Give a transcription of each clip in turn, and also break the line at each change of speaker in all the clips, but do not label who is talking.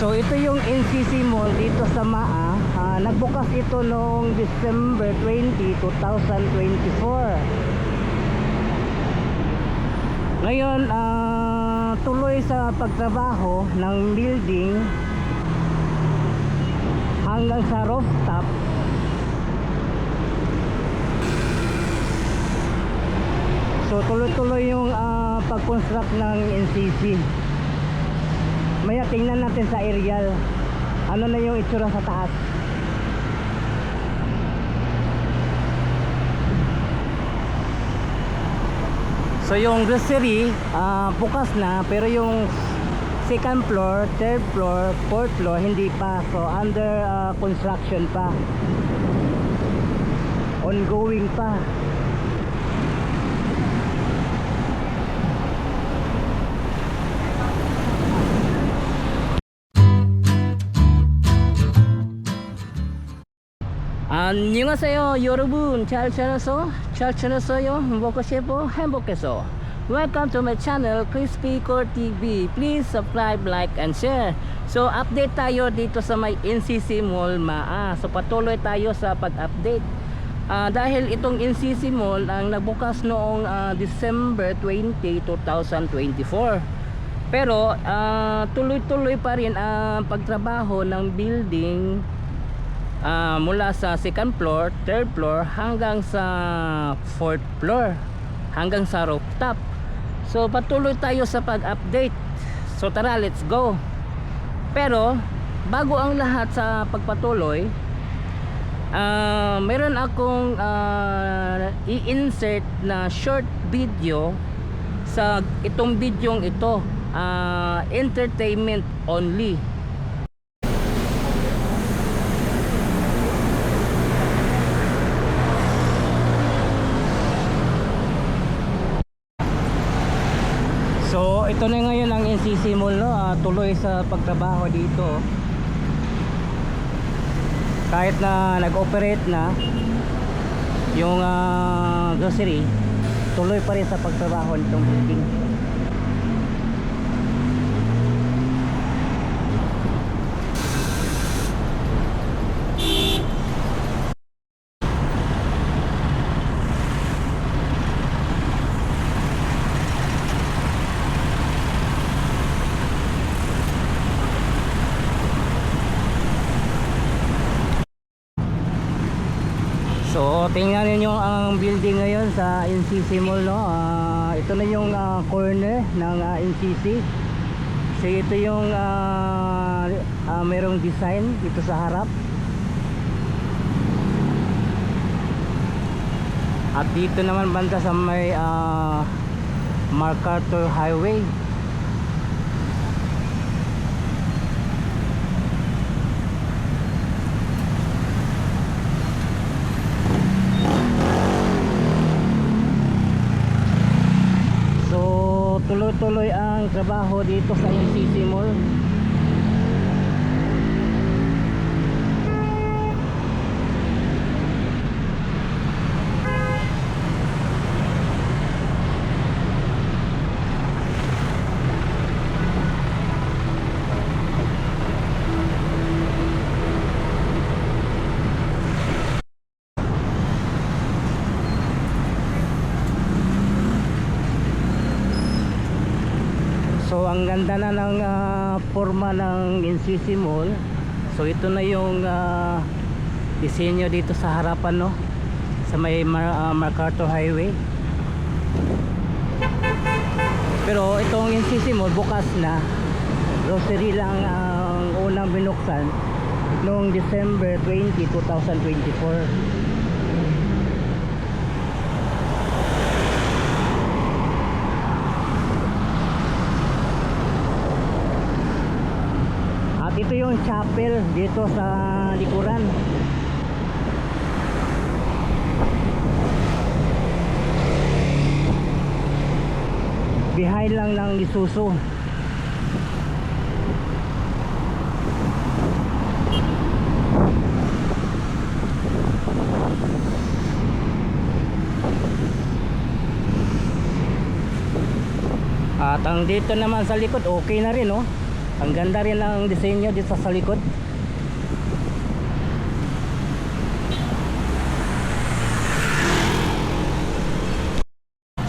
So ito yung NCC Mall dito sa Maa. Ah, nagbukas ito noong December 20, 2024. Ngayon, ah, tuloy sa pagtrabaho ng building hanggang sa rooftop. So tuloy-tuloy yung ah, pag-construct ng NCC. Maya tingnan natin sa aerial. Ano na yung itsura sa taas. So yung grocery, ah, bukas na pero yung second floor, third floor, fourth floor hindi pa. So under ah, construction pa. Ongoing pa. 안녕하세요 여러분 잘 지내서 잘 지냈어요 먹고 싶어 행복해서 Welcome to my channel Crispy Core TV Please subscribe, like, and share So update tayo dito sa may NCC Mall Maa So patuloy tayo sa pag-update Ah, Dahil itong NCC Mall ang nagbukas noong ah, December 20, 2024 Pero ah, tuloy-tuloy pa rin ang pagtrabaho ng building Ah, mula sa second floor, third floor hanggang sa fourth floor hanggang sa rooftop. So patuloy tayo sa pag-update. So tara, let's go. Pero bago ang lahat sa pagpatuloy, ah meron akong ah, i-insert na short video sa itong bidyong ito. Ah, entertainment only. So ito na ngayon ang NCC Mall no, ah, tuloy sa pagtrabaho dito. Kahit na nag-operate na yung ah, grocery, tuloy pa rin sa pagtrabaho nitong building. So, tingnan niyo ang building ngayon sa NCC Mall, no? Ah, ito na yung ah, corner ng ah, NCC. So, ito yung ah, ah, merong design dito sa harap. At dito naman banda sa may ah, MacArthur Highway. So, tuloy-tuloy ang trabaho dito sa NCC Mall. So ang ganda na ng ah, forma ng NCC Mall. So ito na yung ah, disenyo dito sa harapan no sa may Mar- ah, MacArthur Highway. Pero itong NCC Mall bukas na. Grocery lang ang unang binuksan noong December 20, 2024. At ito yung chapel dito sa likuran. Behind lang ng Isuzu. At ang dito naman sa likod okay na rin oh. Ang ganda rin ng disenyo dito sa likod.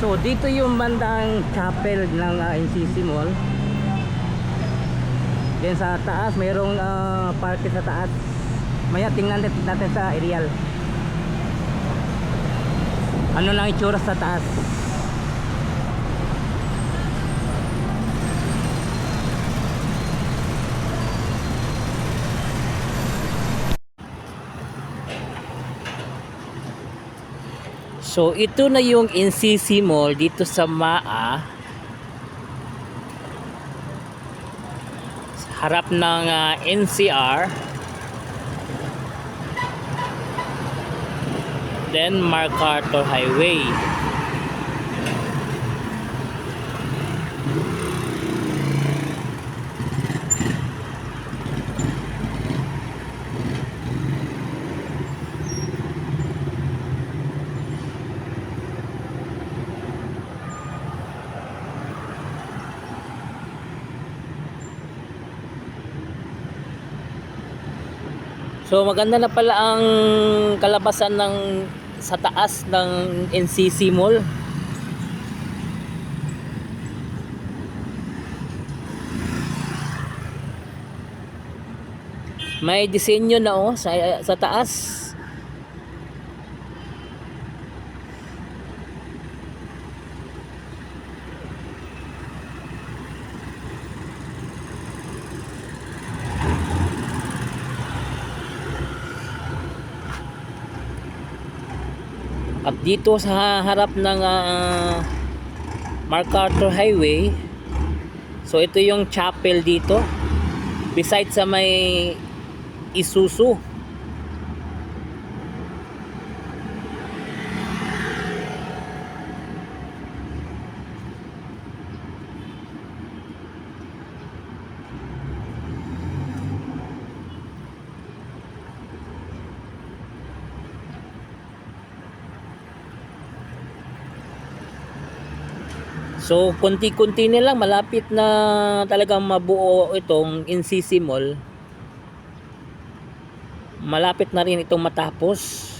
So dito yung bandang chapel ng uh, NCC Mall. Then sa taas mayroong uh, parking sa taas. Maya tingnan natin natin sa aerial. Ano lang itsura sa taas? So ito na yung NCC Mall dito sa Maa. Sa harap ng ah, NCR. Then MacArthur Highway. So maganda na pala ang kalabasan ng sa taas ng NCC Mall. May disenyo na oh sa sa taas. At dito sa harap ng ah, MacArthur Highway, so ito yung chapel dito. Besides sa may Isuzu. So, konti-konti na lang, malapit na talagang mabuo itong NCC Mall. Malapit na rin itong matapos.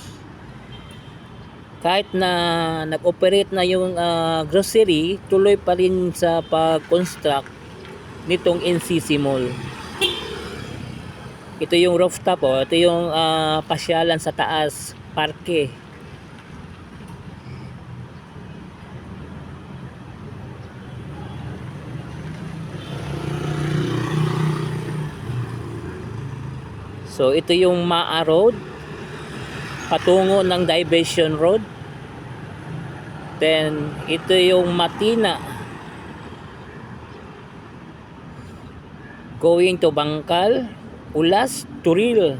Kahit na nag-operate na yung ah, grocery, tuloy pa rin sa pag-construct nitong NCC Mall. Ito yung rooftop, oh. ito yung ah, pasyalan sa taas, parke. So ito yung Maa Road patungo ng Diversion Road. Then ito yung Matina going to Bangkal, Ulas, Turil.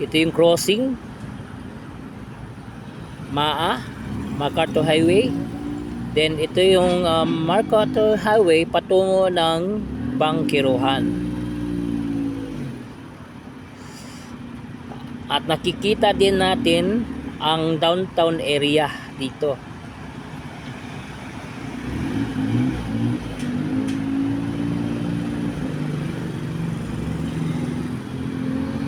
Ito yung crossing. Maa, MacArthur Highway. Then ito yung um, MacArthur Highway patungo ng Bangkiruhan. At nakikita din natin ang downtown area dito.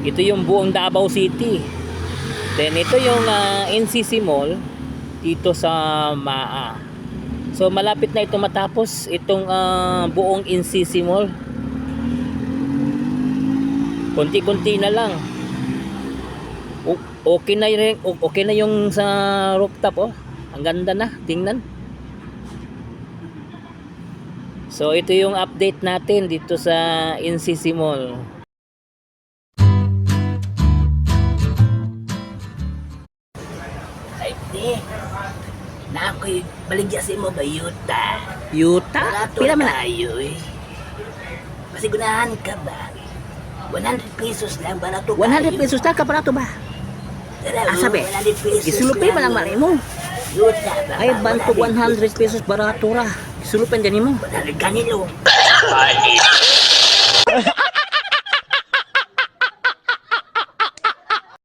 Ito yung buong Davao City. Then ito yung ah, NCC Mall dito sa Maa. So malapit na ito matapos itong ah, buong NCC Mall. Kunti-kunti na lang. O- okay na o- okay na yung sa rooftop oh. Ang ganda na, tingnan. So ito yung update natin dito sa NCC Mall.
Na ako'y baligya sa mo ba, Yuta?
Yuta?
Barato
Pila man na?
tayo eh. Masigunahan ka ba? 100 pesos lang, barato
100 pesos na kaparato ba? Ah, sabi,
Isulupay
Isulupay pa lang malay mo.
Yuta, ba?
Ay, banto 100 pesos barato ra. Sulupan dyan mo.
100 kanilo.